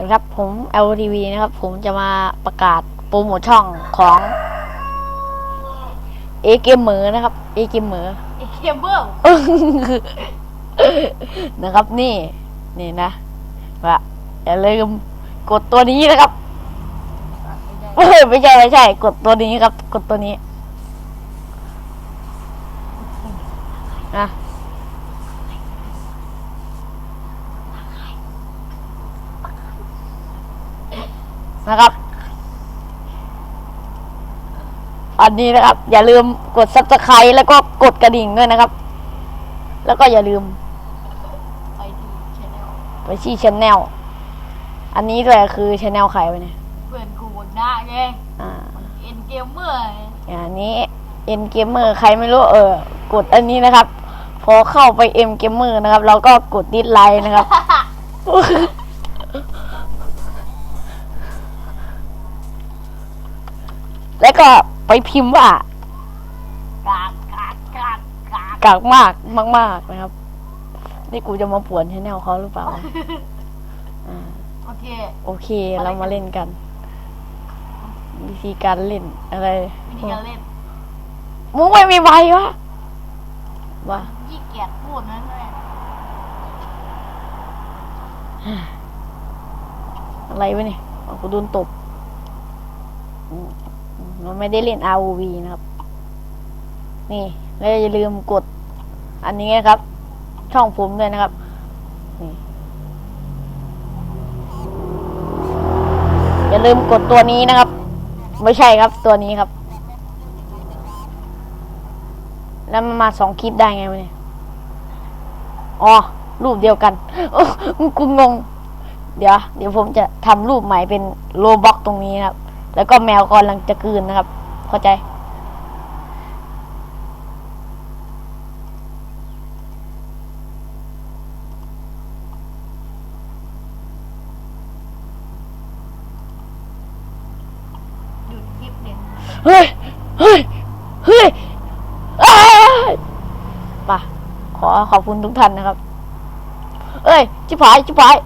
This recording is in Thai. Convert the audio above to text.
วัสดีครับ ผม LTV นะครับ ผมจะมาประกาศโปรโมทช่องของเอเกมเหมอนะครับเอเกมเหมอไอ้เคเบิลนะครับนี่ นี่นะว่าอย่าลืมกดตัวนี้นะครับเอ้ยไม่ใช่ไม่ใช่ กดตัวนี้ครับ กดตัวนี้นะ นะครับ อันนี้นะครับ อย่าลืมกด subscribe แล้วก็กดกระดิ่งด้วยนะครับ แล้วก็อย่าลืม ไปที่ชแนลไปที่ชแนลอันนี้ด้วยคือชแนลใครวะเนี่ยเพื่อนกูบนหน้าไงอ่าเอ็นเกมเมอร์อันนี้เอ็มเกมเมอร์ใครไม่รู้เออ กดอันนี้นะครับ พอเข้าไปเอ็มเกมเมอร์นะครับ เราก็กดดิสไลค์นะครับ แล้วก็ไปพิมพ์ว่ากากกากกากกากกากมากมากๆนะครับ นี่กูจะมาป่วนชแนลเขาหรือเปล่าอ่าโอเค โอเค เรามาเล่นกัน วิธีการเล่นอะไรวิธีการเล่นมึงไม่มีใบวะวะยี่เกียจพูดนั้นเลยอะไรวะเนี่ยอ๋อกูโดนตบ อืมอืมมันไม่ได้เล่น ROV นะครับ นี่ แล้วอย่าลืมกด อันนี้นะครับ ช่องผมด้วยนะครับอย่าลืมกดตัวนี้นะครับ ไม่ใช่ครับตัวนี้ครับ แล้วมันมาสองคลิปได้ไงวะเนี่ยอ๋อรูปเดียวกันโอ้กูงง เดี๋ยว เดี๋ยวผมจะทำรูปใหม่เป็นโลบ็อกตรงนี้นะครับ แล้วก็แมวกำลังจะกลืนนะครับ เข้าใจ หยุดคลิปเนี่ยเฮ้ย เฮ้ย เฮ้ยอ้ายป่ะ ขอขอบคุณทุกท่านนะครับ เอ้ย ชิบหาย ชิบหาย